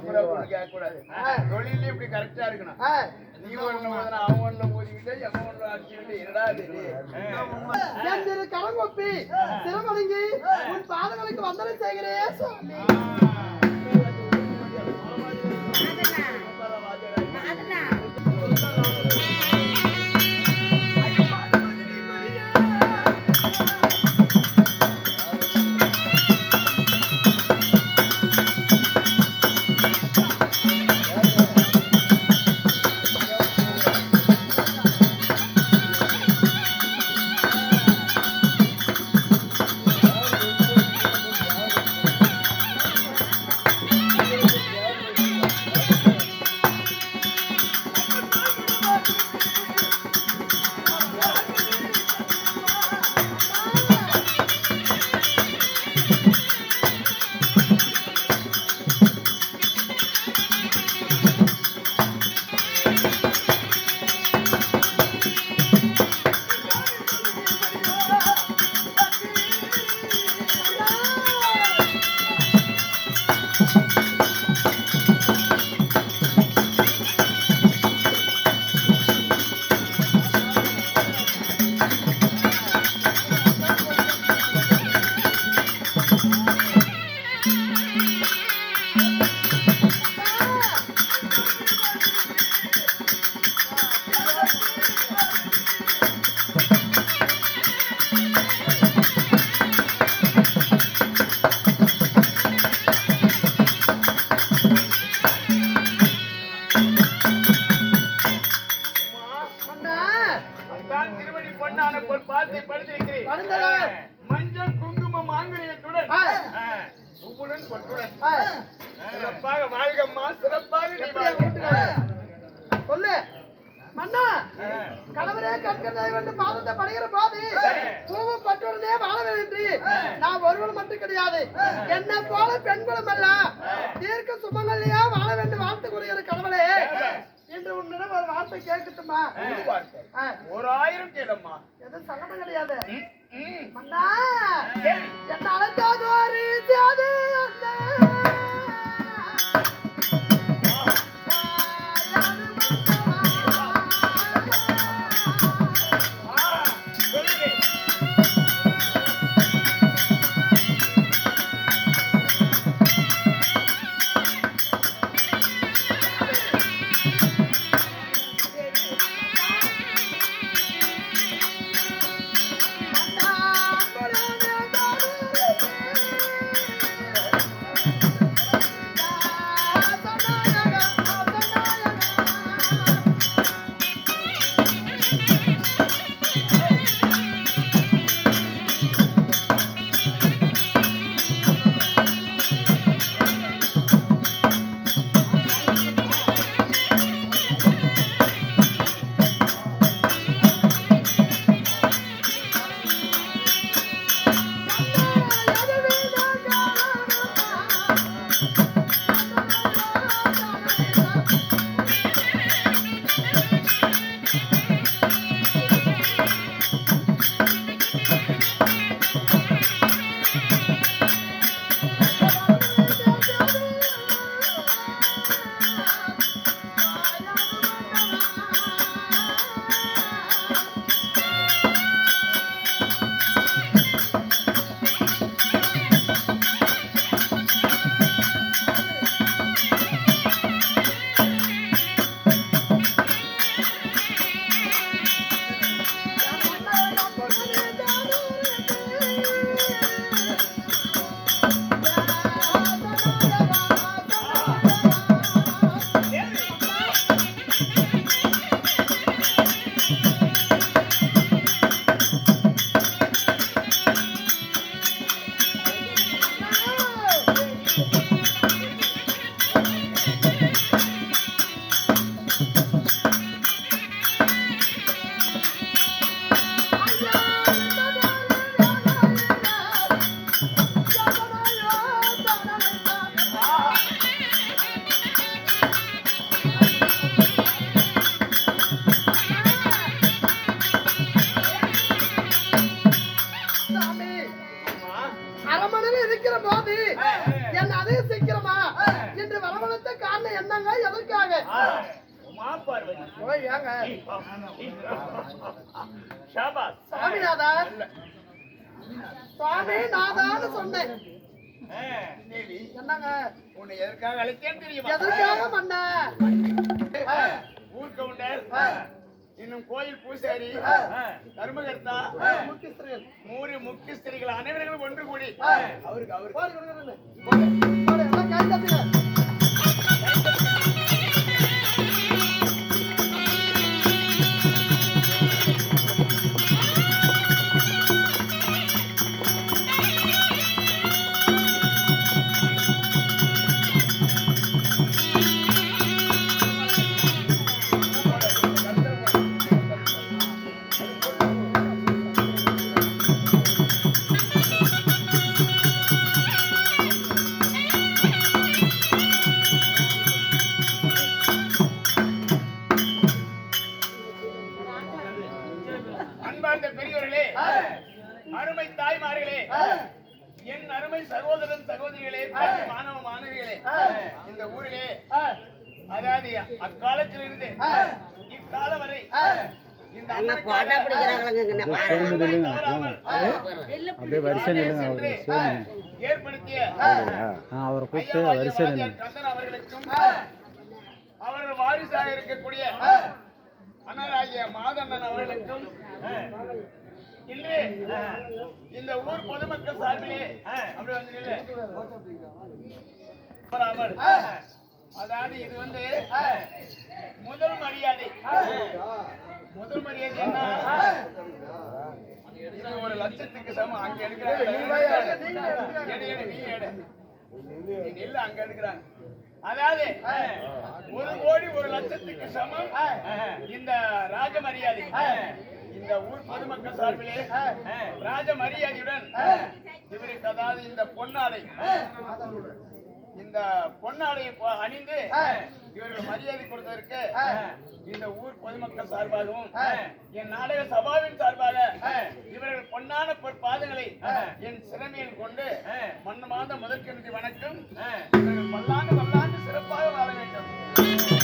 கேட்க கூடாது தொழிலே இப்படி கரெக்டா இருக்கணும். நீ ஒண்ணு மோதினா அவன் ஒண்ணு மோதிக்கிட்டு எவன் ஒண்ணு அடிச்சுக்கிட்டு என்னடா இது திரு கலங்கொப்பி திருமணங்கி உன் பாதங்களுக்கு செய்கிறேன் சுவாமி. தீர்க்க சுமங்கல்லையா வாழ வேண்டும் வாழ்த்து கூறுகிற கணவரே இன்று உன்னிடம் ஒரு வார்த்தை கேட்கட்டுமா? ஒரு ஆயிரம் கேளம்மா. எதுவும் சங்கடம் கிடையாது. என்ன அழைத்தாது ஜாதி அந்த தேவி என்னங்க உன்னை எதற்காக அழைத்தேன் தெரியுமா? எதற்காக மன்ன? ஊர் கவுண்டர் இன்னும் கோயில் பூசாரி. தர்மகர்த்தா. முக்கியஸ்திரீகள். மூன்று முக்கியஸ்திரிகள். அனைவர்களும் ஒன்று கூடி. அவருக்கு அவருக்கு. மாணவிகளே இந்த ஊரிலே அதாவது அக்காலத்திலிருந்து இக்காலம் வரை இந்த அப்படியே வரிசை ஏற்படுத்திய அவரை கூப்பிட்டு வரிசை அவர்களுக்கும் அவர்கள் வாரிசாக இருக்கக்கூடிய அண்ணனாகிய மாதண்ணன் அவர்களுக்கும் இன்று இந்த ஊர் பொதுமக்கள் சார்பிலே அப்படி வந்து. அதாவது இது வந்து முதல் மரியாதை. முதல் மரியாதை என்ன? இது ஒரு லட்சத்துக்கு சமம். அங்க எடுக்கிறாங்க இல்ல நீ அங்க எடுக்கிறாங்க அதாவது ஒரு கோடி ஒரு லட்சத்துக்கு சமம். இந்த ராஜ மரியாதை. இந்த ஊர் பொதுமக்கள் சார்பிலே ராஜ மரியாதையுடன் இவருக்கு அதாவது இந்த பொன்னாடை இந்த பொன்னாடையை அணிந்து இவர்கள் மரியாதை கொடுத்ததற்கு இந்த ஊர் பொதுமக்கள் சார்பாகவும் என் நாடக சபாவின் சார்பாக இவர்கள் பொன்னான பொற்பாதங்களை என் சிறமையில் கொண்டு மண்ணு மாத முதற்கென்று வணக்கம். இவர்கள் பல்லாண்டு பல்லாண்டு சிறப்பாக வாழ வேண்டும்.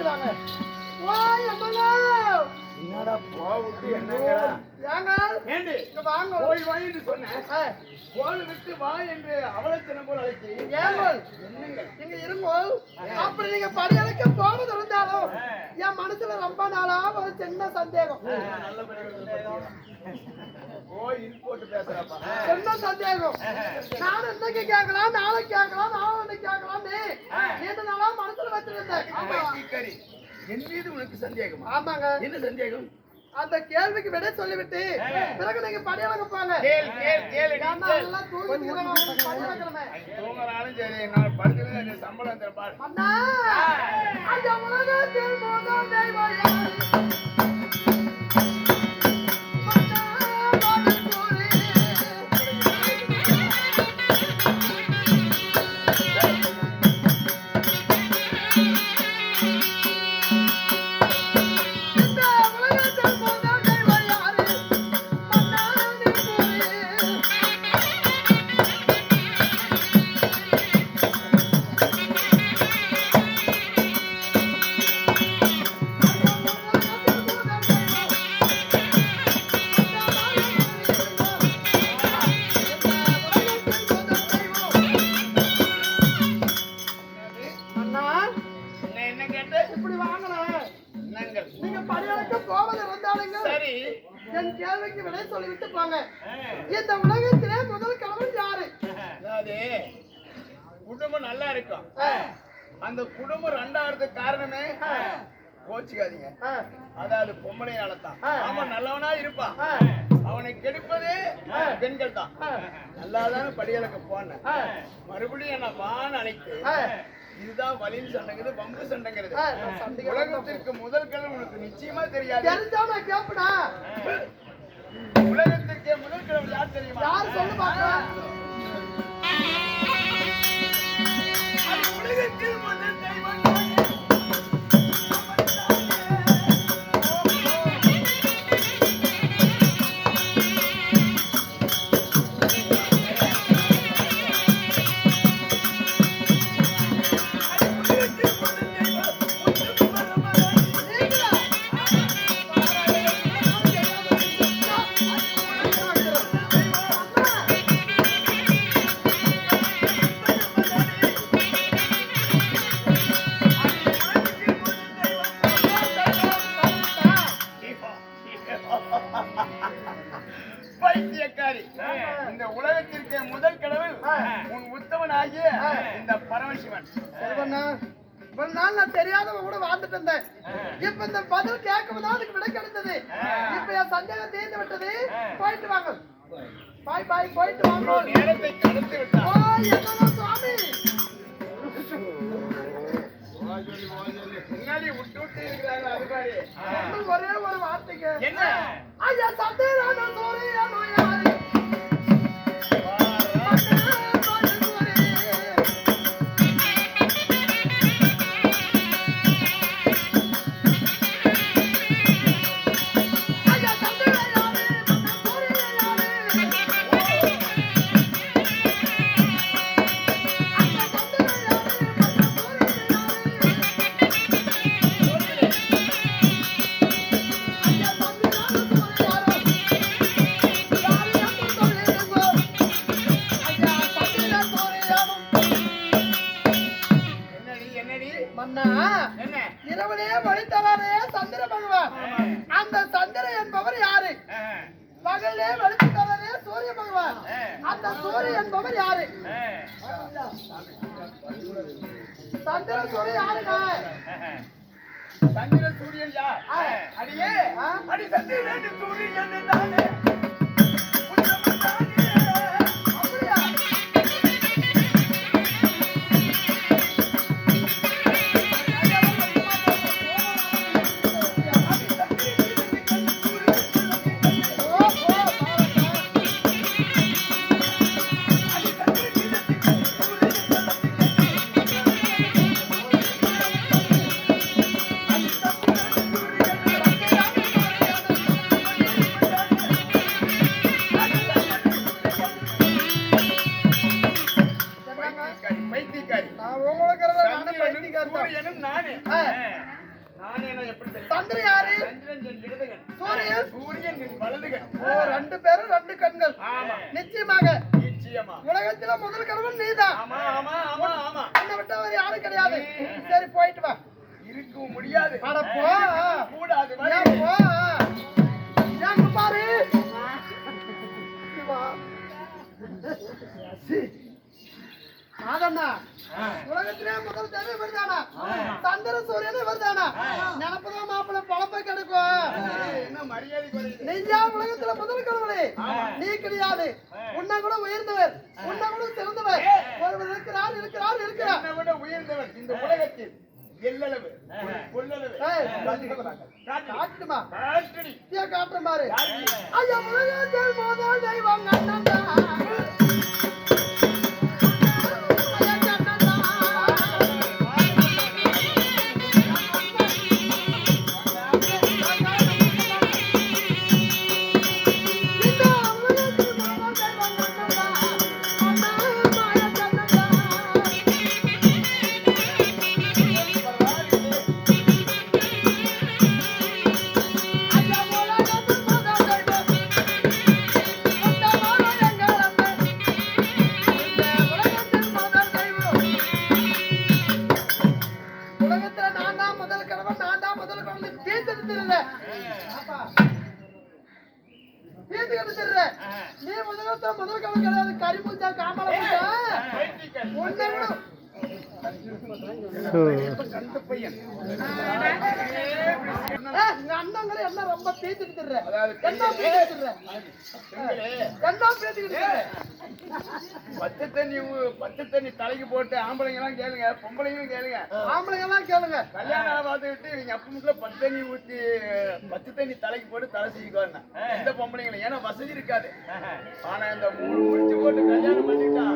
ஓய் அம்மனா என்னடா என்னங்கிறா ஏங்க? ஏண்டி? இங்க வாங்க. போய் வா என்று சொன்னேன் கோல் விட்டு வா என்று அவலத்தினம் போல் அழைச்சி என்னங்க? நீங்க இருங்கோல் அப்படி நீங்க படியலுக்கு போனது இருந்தாலும் என் மனசுல ரொம்ப நாளா ஒரு சின்ன சந்தேகம். சின்ன சந்தேகம். நான் இன்னைக்கு கேட்கலாம் நாளைக்கு கேட்கலாம் நாளைக்கு கேட்கலாம். நீண்ட நாளா மனசுல வச்சிருந்தேன். என் மீது உனக்கு சந்தேகமா? ஆமாங்க. என்ன சந்தேகம்? அந்த கேள்விக்கு விடை சொல்லிவிட்டு பிறகு நீங்க படியலங்க போங்க கேள் கேள் கேள் படியலக்கிறமே தூங்குறாலும் சரி நான் படுத்துறது எனக்கு சம்பளம் தரப்பாரு அண்ணா அந்த உலகத்தில் முதல் தெய்வம் குடும்பம் நல்லா இருக்கும் அந்த குடும்பம் ரெண்டாவது காரணமே கோச்சுக்காதீங்க. அதாவது பொம்பளையால தான் அவன் நல்லவனா இருப்பான் அவனை கெடுப்பது பெண்கள் தான். நல்லாதான படிகளுக்கு போன. மறுபடியும் என்ன வான் அழைத்து இதுதான் வலியில் சண்டைங்கிறது பம்பு சண்டைங்கிறது. உலகத்திற்கு முதல் கிழமை உனக்கு நிச்சயமா தெரியாது. உலகத்திற்கே முதல் கிழமை யார் தெரியுமா? யார் சொல்லுவாங்க உலகத்தில் முதல் நேரத்தை கடந்து விட்டார் முன்னாடி விட்டு விட்டு இருக்கிறாங்க என்ன? ஐயா சத்யராஜ சூரிய நோயாளி நினப்பதான் மாப்பிள்ள பழப்ப கிடைக்கும். நெய்யா உலகத்துல முதல் கடவுளே நீ கிடையாது. உன்ன கூட உயர்ந்தவர். உன்ன கூட சிறந்தவர். ஒருவர் இருக்கிறார் இருக்கிறார் இருக்கிறார். விட உயர்ந்தவர் இந்த உலகத்தில். எல்லளவு. கொள்ளளவு. காட்டுமா? காட்டுமா காட்டுமாறு ஐயா முருகன் தெய்வம் அண்ணன் திர்ற பச்சை தண்ணி ஊ- பச்சை தண்ணி தலைக்கு போட்டு ஆம்பளைங்க எல்லாம் கேளுங்க பொம்பளைங்களும் கேளுங்க. ஆம்பளைங்க எல்லாம் கேளுங்க. கல்யாணம் பார்த்துக்கிட்டு இவங்க அப்பமுக்குள்ள பச்சை தண்ணி ஊத்தி பச்சை தண்ணி தலைக்கு போட்டு தலை சீக்கிக்கோங்க எந்த பொம்பளைங்களும் ஏன்னா வசதி இருக்காது. ஆனா இந்த மூணு முடிச்சு போட்டு கல்யாணம் பண்ணிட்டா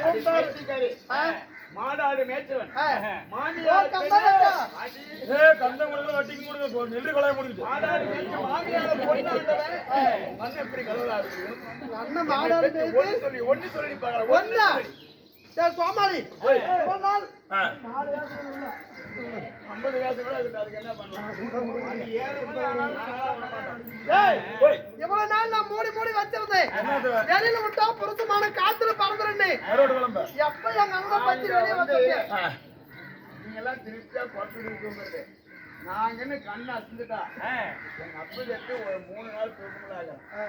அடி பைத்தியக்காரி. மாடாடு மேய்ச்சவன். மாமியார். கந்தம் கொடுங்க வட்டிக்கு கொடுங்க நெல்லு கொலைய முடிஞ்சு மாடாடு மேய்ச்ச மாமியார பொண்ணாண்டவன். மண் எப்படி கலவரா இருக்கு அண்ணன் மாடாடு ஒண்ணு சொல்லி ஒண்ணு சொல்லி. சரி கோமாளி ஒரு நாள். ஐம்பது காசு கூட அதுக்கு என்ன பண்ணலாம் இவ்வளவு நாள் நான் மூடி மூடி வச்சிருந்தேன் வெளியில விட்டா புருஷமான காத்துல பறந்துருன்னு எப்ப எங்க அங்க பத்தி வெளியே வச்சிருக்கேன் நீங்க எல்லாம் திருப்தியா குறைச்சிட்டு இருக்குங்கிறது நாங்கன்னு கண்ணை அசந்துட்டா எங்க அப்பா ஒரு மூணு நாள் தூக்கங்களாக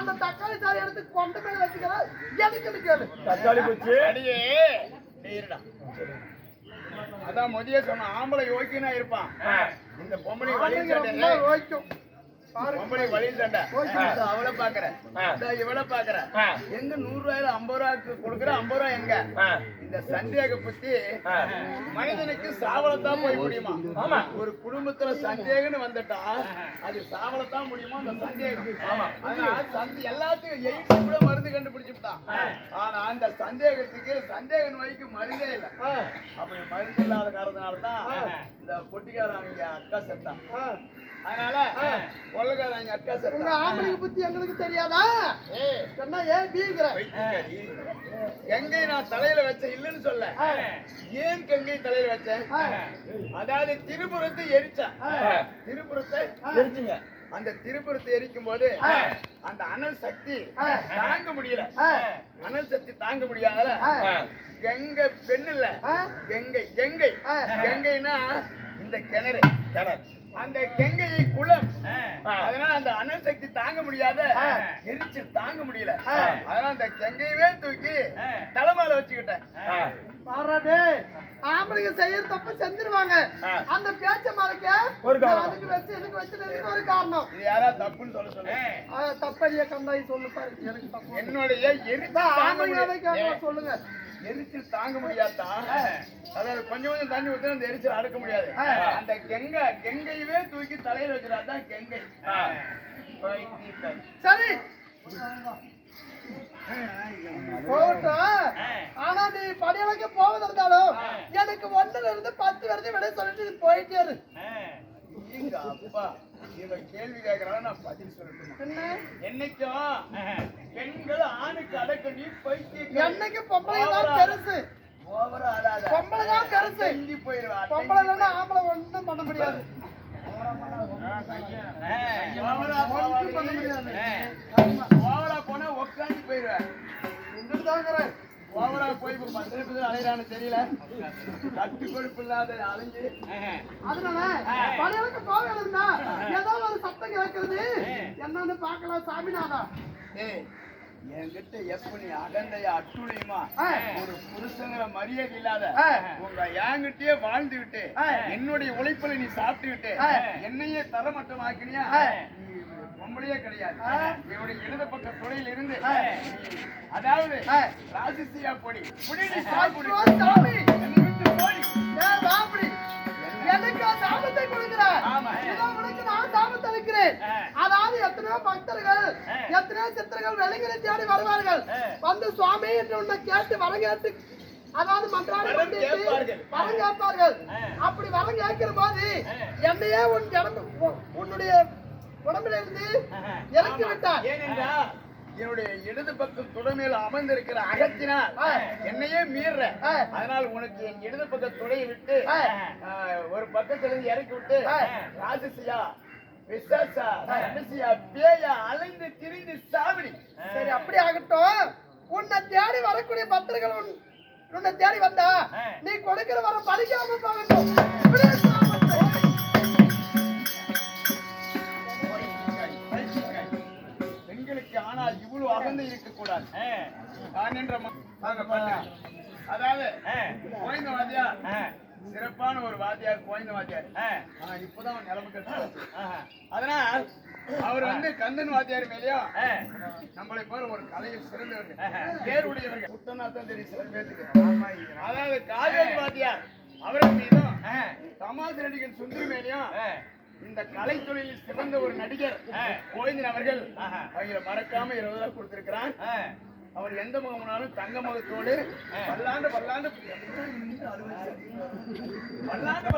அந்த தக்காளி சாரி எடுத்து கொண்டு போய் வச்சுக்கிற எதுக்கு கேளு தக்காளி குச்சி. அடியே டேய் இருடா. அதான் மதிய சொன்ன ஆம்பளை யோக்கியனா இருப்பான். இந்த பொம்பளை வழி சண்டை. பாருங்க. பொம்பளை வழி சண்டை. அவளை பாக்குற இவளை பாக்குற எங்க நூறு ரூபாயில ஐம்பது ரூபாய்க்கு கொடுக்குற ஐம்பது ரூபாய் எங்க? இந்த சந்தேக புத்தி மனிதனுக்கு சாவலத்தான் போய் முடியுமா? ஆமா. ஒரு குடும்பத்துல சந்தேகம்னு வந்துட்டா அது சாவலத்தான் முடியுமா? அந்த சந்தேகம். சந்தி எல்லாத்துக்கும் எய்ட்ஸ் கூட மருந்து கண்டுபிடிச்சுட்டான் ஆனா அந்த சந்தேகத்துக்கு சந்தேக நோய்க்கு மருந்தே இல்ல. அப்படி மருந்து இல்லாத காரணத்தினால தான் இந்த பொட்டிக்காரங்க அக்கா செத்தான் அதனால கொள்ளக்காரங்க அக்கா செத்தான் ஆம்பளைக்கு புத்தி எங்களுக்கு தெரியாதா? ஏய். சொன்னா ஏன் பீங்கிற. கங்கை நான் தலையில வச்சேன் இல்லைன்னு சொல்ல. ஏன் கங்கை தலையில வச்சேன்? அதாவது திருப்புறத்தை எரிச்சேன் திருப்புறத்தை அந்த திருப்புறத்தை எரிக்கும் போது அந்த அனல் சக்தி தாங்க முடியல. அனல் சக்தி தாங்க முடியாத கங்கை பெண் இல்ல கங்கை கங்கை. கங்கைனா இந்த கிணறு. கிணறு. அந்த கங்கையை குளம். அதனால அந்த அனல் சக்தி தாங்க முடியாத எரிச்சல் தாங்க முடியல. அதனால அந்த கங்கையவே தூக்கி தலைமையில வச்சுக்கிட்டேன். பாராட்டு ஆம்பளைங்க செய்யற தப்பு செஞ்சிருவாங்க. அந்த பேச்ச மறைக்க ஒரு காரணம். அதுக்கு வச்சு இதுக்கு வச்சு ஒரு காரணம். இது யாரா தப்புன்னு சொல்ல சொல்லு ஆ, தப்பறிய கண்டாய் சொல்லு பாரு எனக்கு தப்பு. என்னுடைய எரிச்சல் தாங்க ஆம்பளைங்க சொல்லுங்க. எரிச்சல் தாங்க முடியாதான் அதாவது கொஞ்சம் கொஞ்சம் தண்ணி ஊத்தி அந்த எரிச்சல் அடக்க முடியாது. அந்த கெங்கை கெங்கையவே தூக்கி தலையில வச்சிடாதான் கெங்கை. பைத்தியக்காரி. சரி. போகட்டும். ஆனா நீ படியளவுக்கு போவதற்காலும் எனக்கு ஒண்ணுல இருந்து பத்து வரைக்கும் விட சொல்லிட்டு போயிட்டே இரு. எங்க அப்பா இவன் கேள்வி கேட்கறான் நான் பதில் என்ன? என்னைக்கும் பெண்கள் ஆணுக்கு அடக்க நீ பைத்தியக்காரி. என்னைக்கு பொம்பளை தான் பெருசு? ஓவரா ஆடாத. பொம்பளை தான் பெருசு. அடங்கி போயிருவா, பொம்பளை அடங்கி இல்லைன்னா ஆம்பளை ஒண்ணும் பண்ண முடியாது. ஓவரா போய் இப்ப பத்து நிமிஷம் அலையிறான்னு தெரியல. கட்டு கொழுப்பு இல்லாத அலைஞ்சு. அதனால பழையளுக்கு போக இருந்தா ஏதோ ஒரு சத்தம் கேட்கறது என்னன்னு பார்க்கலாம் சாமிநாதா. என்கிட்ட எப்படி அகந்தைய அட்டுழியமா. ஒரு புருஷங்கிற மரியாதை இல்லாத. உங்க என்கிட்டயே வாழ்ந்து விட்டு. என்னுடைய உழைப்புல நீ சாப்பிட்டு விட்டு. என்னையே தரமட்டமாக்கினியா பொம்பளையே கிடையாது. இடது பக்க துறையில இருந்து அதாவது. ராஜசியா பொடி. புடி சாமி என்னை விட்டு போடி ஏன் ராபடி எனக்கு சாபத்தை கொடுக்கிறார் ஆமா. இதோ உனக்கு நான் சாபத்தை அளிக்கிறேன். அதாவது எத்தனையோ பக்தர்கள் எத்தனையோ சித்தர்கள் வெளிகளை தேடி வருவார்கள். வந்து சுவாமி என்று உன்னை கேட்டு வரம் கேட்டு அதாவது மன்றாடி வரம் கேட்பார்கள். அப்படி வரம் கேட்கிற போது என்னையே உன் உன்னுடைய உடம்பில இருந்து இறக்கி விட்டார். ஏனென்றா என்னுடைய இடது பக்கம் துடைமையில் அமர்ந்திருக்கிற அகத்தினால். என்னையே மீற. அதனால் உனக்கு என் இடது பக்க துடையை விட்டு ஒரு பக்கத்துல இருந்து இறக்கி விட்டு. ராஜசியா விசாசா ரகசியா பேயா அலைந்து திரிந்து சாவடி சரி அப்படி ஆகட்டும். உன்னை தேடி வரக்கூடிய பக்தர்கள் உன்- உன்னை தேடி வந்தா நீ கொடுக்கிற வரம் பலிக்காம போகட்டும். பாருங்க. அதாவது கோயந்த வாத்தியார் சிறப்பான ஒரு வாத்தியார் கோயந்த வாத்தியார். ஆனா இப்பதான் நிலைமை கட்டு அதனால் அவர் வந்து கந்தன் வாத்தியார் மேலேயும் நம்மளை போல ஒரு கலையில் சிறந்தவர்கள். பேருடையவர்கள் புத்தனா தான் தெரியும் சில பேருக்கு அதாவது காவேரி வாத்தியார் அவர்கள் மீதும் தமாசு நடிகர் சுந்தரி மேலேயும் இந்த கலை தொழிலில் சிறந்த ஒரு நடிகர் கோவிந்தன் அவர்கள் அவங்களை மறக்காம இருபது ரூபாய் கொடுத்திருக்கிறான் அவர் எந்த முகம்னாலும் தங்க முகத்தோடு பல்லாண்டு பல்லாண்டு பல்லாண்டு பல்லாண்டு